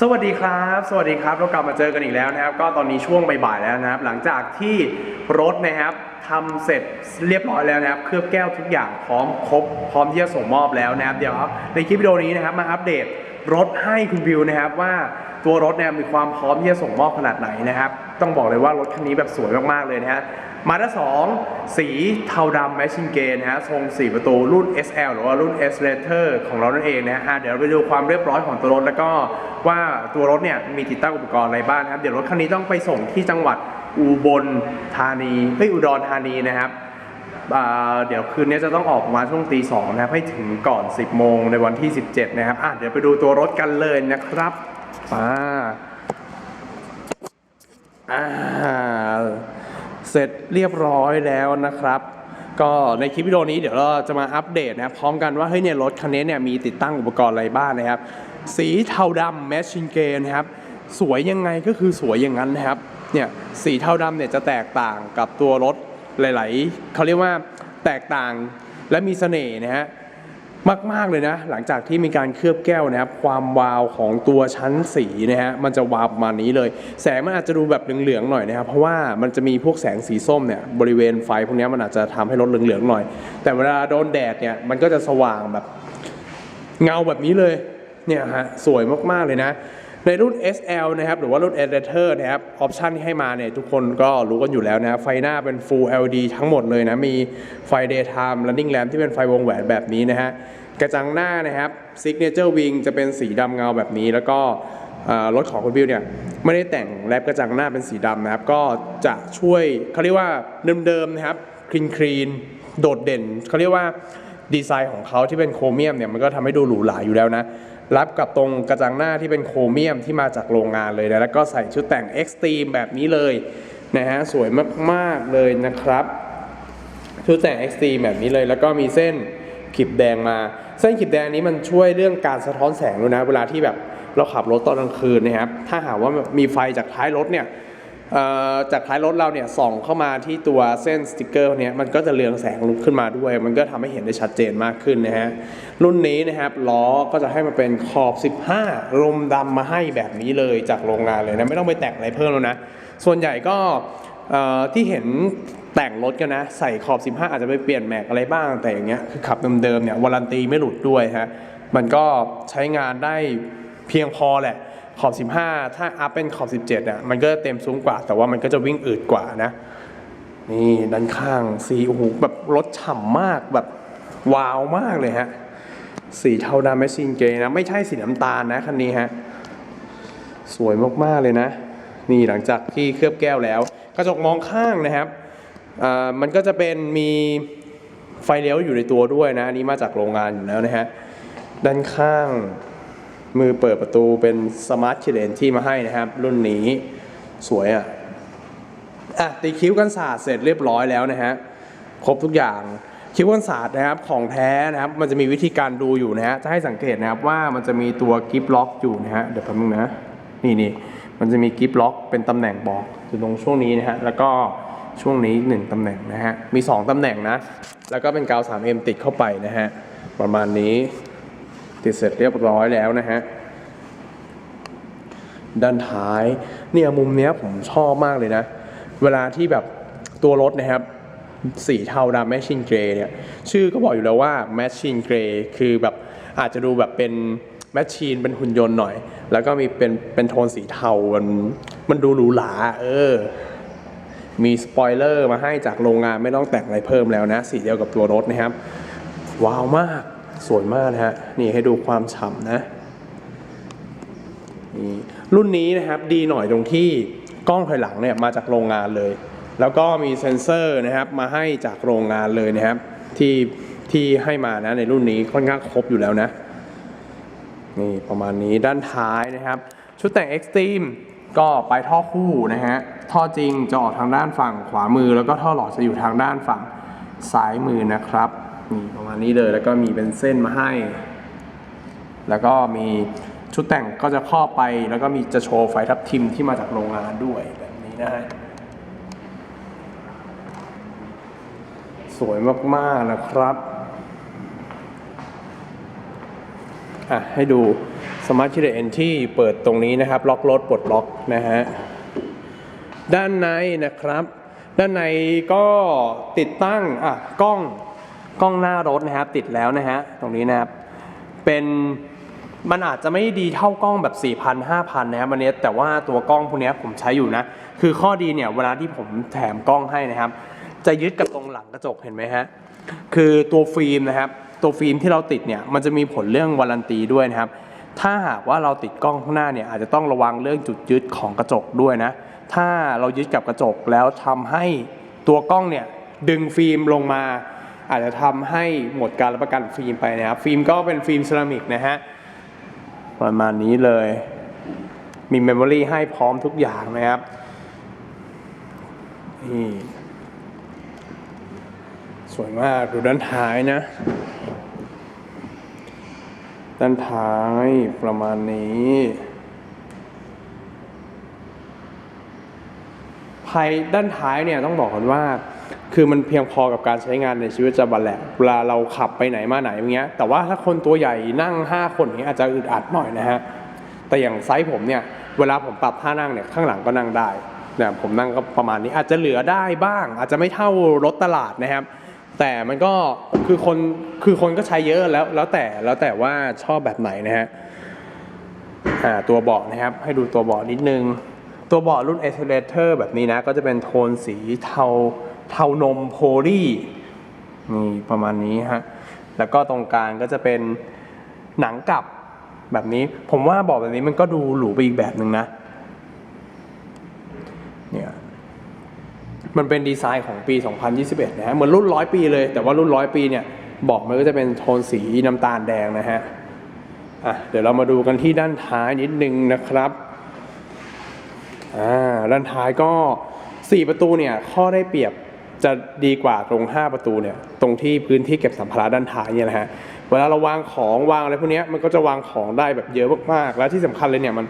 สวัสดีครับ สวัสดีครับ เรากลับมาเจอกันอีกแล้วนะครับ ก็ตอนนี้ช่วงบ่ายๆแล้วนะครับ หลังจากที่รถนะครับทำเสร็จเรียบร้อยแล้วนะครับ เคลือบแก้วทุกอย่างพร้อมครบ พร้อมที่จะส่งมอบแล้วนะครับ เดี๋ยวในคลิปวิดีโอนี้นะครับ มาอัปเดตรถให้คุณบิวนะครับว่าตัวรถเนี่ยมีความพร้อมที่จะส่งมอบขนาดไหนนะครับ ต้องบอกเลยว่ารถคันนี้แบบสวยมากๆเลยนะฮะมาด้า2สีเทาดำแมชชินเกนนะฮะทรง4ประตูรุ่น SL หรือว่ารุ่น S Rater ของเรานั่นเองนะฮะเดี๋ยวเราไปดูความเรียบร้อยของตัวรถ แล้วก็ว่าตัวรถเนี่ยมีติดตั้งอุปกรณ์อะไรบ้างนะครับ เดี๋ยวรถคันนี้ต้องไปส่งที่จังหวัดอุบลธานีเฮ้ยอุดรธานีนะครับเดี๋ยวคืนนี้จะต้องออกมาช่วงตีสองนะครับให้ถึงก่อน 10 โมงในวันที่ 17 นะครับอะเดี๋ยวไปดูตัวรถกันเลยนะครับมา อ่าเสร็จเรียบร้อยแล้วนะครับ ก็ในคลิปวิดีโอนี้เดี๋ยวเราจะมาอัปเดตนะครับ พร้อมกันว่าเฮ้ยเนี่ยรถคันนี้เนี่ยมีติดตั้งอุปกรณ์อะไรบ้างนะครับ สีเทาดำแมชชินเกนนะครับ สวยยังไงก็คือสวยอย่างนั้นนะครับเนี่ยสีเทาดำเนี่ยจะแตกต่างกับตัวรถหลาย ๆเขาเรียกว่าแตกต่างและมีเสน่ห์นะฮะ มาก ๆ เลยนะ หลังจากที่มีการเคลือบแก้วนะครับ ความวาวของตัวชั้นสีนะฮะมันจะวาวประมาณนี้เลย แสงมันอาจจะดูแบบเหลือง ๆ หน่อยนะครับ เพราะว่ามันจะมีพวกแสงสีส้มเนี่ยบริเวณไฟพวกนี้มันอาจจะทำให้รถเหลือง ๆ หน่อย แต่เวลาโดนแดดเนี่ยมันก็จะสว่างแบบเงาแบบนี้เลยเนี่ยฮะสวยมากๆเลยนะ ในรุ่น SL นะครับหรือว่ารุ่น e d i t o r นะครับออปชันที่ให้มาเนี่ยทุกคนก็รู้กันอยู่แล้วนะไฟหน้าเป็น Full LED ทั้งหมดเลยนะ มีไฟ Daytime Running Lamp ที่เป็นไฟวงแหวนแบบนี้นะฮะกระจังหน้านะครับ Signature Wing จะเป็นสีดำเงาแบบนี้ แล้วก็รถของคุณบิวเนี่ยไม่ได้แต่งแรปกระจังหน้าเป็นสีดำนะครับ ก็จะช่วยเขาเรียกว่าเดิมๆนะครับคลีนคลีนโดดเด่นเขาเรียกว่าดีไซน์ของเขาที่เป็นโครเมียมเนี่ยมันก็ทำให้ดูหรูหราอยู่แล้วนะ รับกับตรงกระจังหน้าที่เป็นโครเมียมที่มาจากโรงงานเลยนะแล้วก็ใส่ชุดแต่งเอ็กซ์ตรีมแบบนี้เลยนะฮะสวยมากๆเลยนะครับ ชุดแต่งเอ็กซ์ตรีมแบบนี้เลย แล้วก็มีเส้นขีดแดงมาเส้นขีดแดงนี้มันช่วยเรื่องการสะท้อนแสงด้วยนะ เวลาที่แบบเราขับรถตอนกลางคืนนะครับ ถ้าหากว่ามีไฟจากท้ายรถเนี่ย จากท้ายรถเราเนี่ยส่องเข้ามาที่ตัวเส้นสติกเกอร์เนี่ยมันก็จะเรืองแสงลุกขึ้นมาด้วย มันก็ทำให้เห็นได้ชัดเจนมากขึ้นนะฮะรุ่นนี้นะครับล้อก็จะให้มาเป็นขอบ 15 ลมดำมาให้แบบนี้เลยจากโรงงานเลยนะไม่ต้องไปแต่งอะไรเพิ่มแล้วนะส่วนใหญ่ก็ที่เห็นแต่งรถกันนะ ใส่ขอบ 15 อาจจะไปเปลี่ยนแม็กอะไรบ้างแต่อย่างเงี้ยคือขับเดิมๆเนี่ยวารันตีไม่หลุดด้วยฮะมันก็ใช้งานได้เพียงพอแหละ ขอบ 15 ถ้าอัพเป็นขอบ 17อะมันก็เต็มซุ้มกว่า แต่ว่ามันก็จะวิ่งอืดกว่านะ นี่ด้านข้างสีโอ้โหแบบรถฉ่ำมากแบบว้าวมากเลยฮะ สีเทาดำแมชชีนเกย์นะ ไม่ใช่สีน้ำตาลนะคันนี้ฮะ สวยมากๆเลยนะ นี่หลังจากที่เคลือบแก้วแล้ว กระจกมองข้างนะครับอ่ามันก็จะเป็นมีไฟเลี้ยวอยู่ในตัวด้วยนะ อันนี้มาจากโรงงานอยู่แล้วนะฮะ ด้านข้าง มือเปิดประตูเป็นสมาร์ท l เลนที่มาให้นะครับ รุ่นนี้สวยอะอะตีคิ้วกันศาสตร์เสร็จเรียบร้อยแล้วนะฮะครบทุกอย่างคิ้วกันศาสตร์นะครับของแท้นะครับ มันจะมีวิธีการดูอยู่นะฮะจะให้สังเกตนะครับว่ามันจะมีตัวกิฟล็อกอยู่นะฮะเดี๋ยวแป๊บนึงนะนี่นี่มันจะมีกิฟล็อกเป็นตำแหน่งบอกอยู่ตรงช่วงนี้นะฮะแล้วก็ช่วงนี้อีกหนึ่งตำแหน่งนะฮะมี 2ตำแหน่งนะ แล้วก็เป็นกาว 3M ติดเข้าไปนะฮะประมาณนี้ ติดเสร็จเรียบร้อยแล้วนะฮะด้านท้ายเนี่ยมุมเนี้ยผมชอบมากเลยนะ เวลาที่แบบตัวรถนะครับสีเทาดำแมชชีนเกรย์เนี่ยชื่อก็บอกอยู่แล้วว่าแมชชีนเกรย์คือแบบอาจจะดูแบบเป็นแมชชีนเป็นหุ่นยนต์หน่อย แล้วก็มีเป็นเป็นโทนสีเทา มันมันดูหรูหราเออ มีสปอยเลอร์มาให้จากโรงงานไม่ต้องแต่งอะไรเพิ่มแล้วนะ สีเดียวกับตัวรถนะครับ ว้าวมาก สวยมากนะฮะ นี่ให้ดูความฉ่ำนะนี่รุ่นนี้นะครับดีหน่อยตรงที่กล้องถอยหลังเนี่ยมาจากโรงงานเลย แล้วก็มีเซ็นเซอร์นะครับมาให้จากโรงงานเลยนะครับ ที่ที่ให้มานะในรุ่นนี้ค่อนข้างครบอยู่แล้วนะ นี่ประมาณนี้ด้านท้ายนะครับ ชุดแต่ง Extreme ก็ไปท่อคู่นะฮะ ท่อจริงจะออกทางด้านฝั่งขวามือ แล้วก็ท่อหลอดจะอยู่ทางด้านฝั่งซ้ายมือนะครับ นี่ประมาณนี้เลยแล้วก็มีเป็นเส้นมาให้ แล้วก็มีชุดแต่งก็จะครอบไป แล้วก็มีจะโชว์ไฟทับทิมที่มาจากโรงงานด้วยแบบนี้นะฮะสวยมากๆนะครับอะให้ดูสมาร์ทคีย์เอนที่เปิดตรงนี้นะครับ ล็อกรถปลดล็อกนะฮะ ด้านในนะครับ ด้านในก็ติดตั้งอะกล้อง กล้องหน้ารถนะครับติดแล้วนะฮะตรงนี้นะครับเป็นมันอาจจะไม่ดีเท่ากล้องแบบ 4,000 5,000 นะครับอันนี้แต่ว่าตัวกล้องพวกนี้ผมใช้อยู่นะ คือข้อดีเนี่ยเวลาที่ผมแถมกล้องให้นะครับ จะยึดกับตรงหลังกระจกเห็นไหมฮะคือตัวฟิล์มนะครับ ตัวฟิล์มที่เราติดเนี่ยมันจะมีผลเรื่องวารันตีด้วยนะครับ ถ้าหากว่าเราติดกล้องข้างหน้าเนี่ยอาจจะต้องระวังเรื่องจุดยึดของกระจกด้วยนะ ถ้าเรายึดกับกระจกแล้วทำให้ตัวกล้องเนี่ยดึงฟิล์มลงมา อาจจะทำให้หมดการรับประกันฟิล์มไปนะครับ ฟิล์มก็เป็นฟิล์มเซรามิกนะฮะประมาณนี้เลย มีเมมโมรีให้พร้อมทุกอย่างนะครับนี่สวยมากดูด้านท้ายนะ ด้านท้ายประมาณนี้ภายด้านท้ายเนี่ยต้องบอกกันว่า คือมันเพียงพอกับการใช้งานในชีวิตประจำวันแหละ เวลาเราขับไปไหนมาไหนอย่างเงี้ย แต่ว่าถ้าคนตัวใหญ่นั่ง 5 คนอย่างเงี้ยอาจจะอึดอัดหน่อยนะฮะ แต่อย่างไซส์ผมเนี่ย เวลาผมปรับท่านั่งเนี่ยข้างหลังก็นั่งได้นี่ผมนั่งก็ประมาณนี้อาจจะเหลือได้บ้าง อาจจะไม่เท่ารถตลาดนะครับ แต่มันก็คือคนคือคนก็ใช้เยอะแล้วแล้วแต่แล้วแต่ว่าชอบแบบไหนนะฮะอ่าตัวเบาะนะครับ ให้ดูตัวเบาะนิดนึง ตัวเบาะรุ่น a c c e l e r a t o r แบบนี้นะ ก็จะเป็นโทนสีเทา เทานมโพลีนี่ประมาณนี้ฮะแล้วก็ตรงกลางก็จะเป็นหนังกลับแบบนี้ ผมว่าบาะแบบนี้มันก็ดูหรูไปอีกแบบหนึ่งนะเนี่ยมันเป็นดีไซน์ของปี 2021 นะฮะ เหมือนรุ่นร้อยปีเลย แต่ว่ารุ่นร้อยปีเนี่ยบอกมันก็จะเป็นโทนสีน้ำตาลแดงนะฮะ อะ เดี๋ยวเรามาดูกันที่ด้านท้ายนิดนึงนะครับ อ่า ด้านท้ายก็ 4 ประตูเนี่ยข้อได้เปรียบ จะดีกว่าตรง 5 ประตูเนี่ยตรงที่พื้นที่เก็บสัมภาระด้านท้ายเนี่ยนะฮะเวลาเราวางของวางอะไรพวกเนี้ยมันก็จะวางของได้แบบเยอะมากๆ แล้วที่สำคัญเลยเนี่ยมัน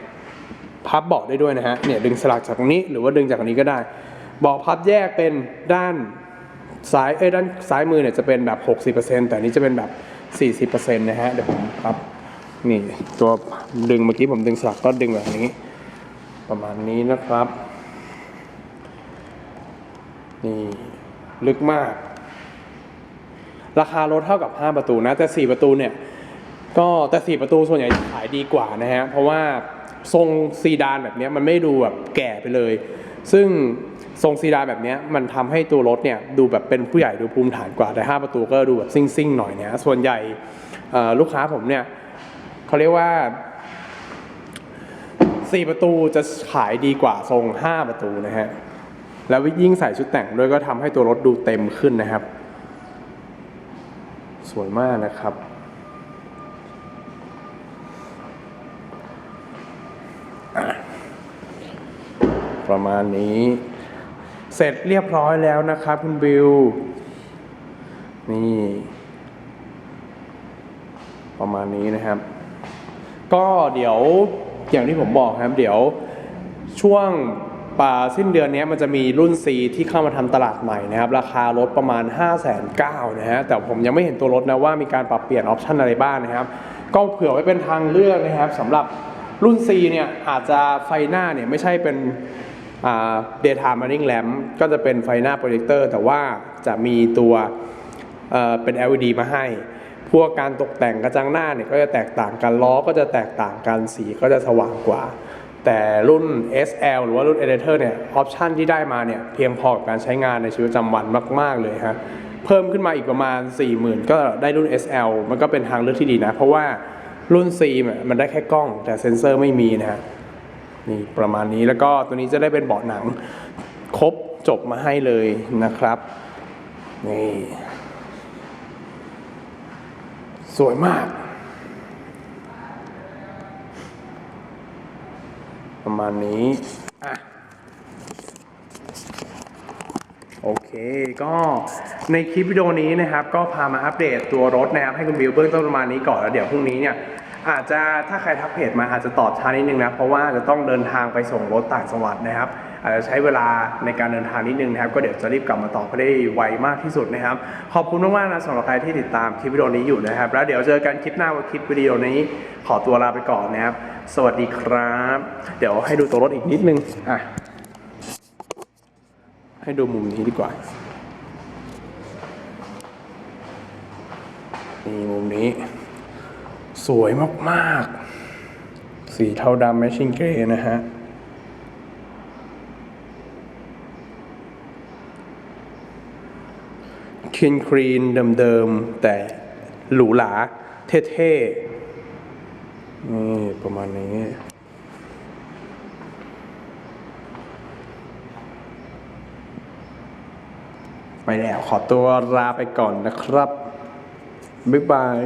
พับเบาะได้ด้วยนะฮะเนี่ยดึงสลักจากตรงนี้หรือว่าดึงจากตรงนี้ก็ได้เบาะพับแยกเป็นด้านซ้ายเอ้ยด้านซ้ายมือเนี่ยจะเป็นแบบ 60%แต่อันนี้จะเป็นแบบ 40%นะฮะเดี๋ยวผมพับนี่ตัวดึงเมื่อกี้ผมดึงสลักก็ดึงแบบนี้ ประมาณนี้นะครับนี่ ลึกมาก ราคารถเท่ากับ 5 ประตูนะ แต่ 4 ประตูเนี่ย ก็แต่ 4 ประตูส่วนใหญ่ขายดีกว่านะฮะ เพราะว่าทรงซีดานแบบนี้มันไม่ดูแบบแก่ไปเลย ซึ่งทรงซีดานแบบนี้มันทำให้ตัวรถเนี่ยดูแบบเป็นผู้ใหญ่ดูภูมิฐานกว่าแต่ 5 ประตูก็ดูแบบซิ่งๆหน่อยเนี่ยส่วนใหญ่ลูกค้าผมเนี่ยเขาเรียกว่า 4 ประตูจะขายดีกว่าทรง 5 ประตูนะฮะ แล้วยิ่งใส่ชุดแต่งด้วยก็ทำให้ตัวรถดูเต็มขึ้นนะครับ สวยมากนะครับ ประมาณนี้ เสร็จเรียบร้อยแล้วนะครับคุณบิว นี่ ประมาณนี้นะครับ ก็เดี๋ยวอย่างที่ผมบอกครับ เดี๋ยวช่วง ป่าสิ้นเดือนนี้มันจะมีรุ่น C ที่เข้ามาทำตลาดใหม่นะครับ ราคารถประมาณ 5 9 0 0 0นะฮะแต่ผมยังไม่เห็นตัวรถนะว่ามีการปรับเปลี่ยนออปชันอะไรบ้างนะครับ ก็เผื่อไว้เป็นทางเลือกนะครับสำหรับรุ่น C เนี่ยอาจจะไฟหน้าเนี่ยไม่ใช่เป็นอ่า daytime running lamp ก็จะเป็นไฟหน้าโปรเจคเตอร์แต่ว่าจะมีตัวเเป็น LED มาให้ พวกการตกแต่งกระจังหน้าเนี่ยก็จะแตกต่างกันล้อก็จะแตกต่างกันสีก็จะสว่างกว่า แต่รุ่น SL หรือว่ารุ่น Editor เนี่ยออปชันที่ได้มาเนี่ยเพียงพอกับการใช้งานในชีวิตประจำวันมาก ๆ เลยฮะเพิ่มขึ้นมาอีกประมาณ 40,000 ก็ได้รุ่น SL มันก็เป็นทางเลือกที่ดีนะ เพราะว่ารุ่นซีมันได้แค่กล้อง แต่เซ็นเซอร์ไม่มีนะฮะนี่ประมาณนี้แล้วก็ตัวนี้จะได้เป็นเบาะหนัง ครบจบมาให้เลยนะครับนี่สวยมาก ประมาณนี้อะโอเค ก็ในคลิปวิดีโอนี้นะครับ ก็พามาอัปเดตตัวรถนะครับให้คุณบิวเบื้องต้นประมาณนี้ก่อนแล้วเดี๋ยวพรุ่งนี้เนี่ยอาจจะถ้าใครทักเพจมาอาจจะตอบช้านิดนึงนะ เพราะว่าจะต้องเดินทางไปส่งรถต่างจังหวัดนะครับ อาจจะใช้เวลาในการเดินทางนิดนึงนะครับ ก็เดี๋ยวจะรีบกลับมาตอบให้ได้ไวมากที่สุดนะครับ ขอบคุณมากๆนะสำหรับใครที่ติดตามคลิปวิดีโอนี้อยู่นะครับ แล้วเดี๋ยวเจอกันคลิปหน้าว่าคลิปวิดีโอนี้ ขอตัวลาไปก่อนนะครับ สวัสดีครับ เดี๋ยวให้ดูตัวรถอีกนิดนึงอะให้ดูมุมนี้ดีกว่านี่มุมนี้ สวยมาก ๆ สีเทาดำแมชชิ่งเกรย์นะฮะ คลีนครีนเดิมๆ แต่หรูหราเท่ๆ นี่ประมาณนี้ไปแล้วขอตัวลาไปก่อนนะครับ บ๊ายบาย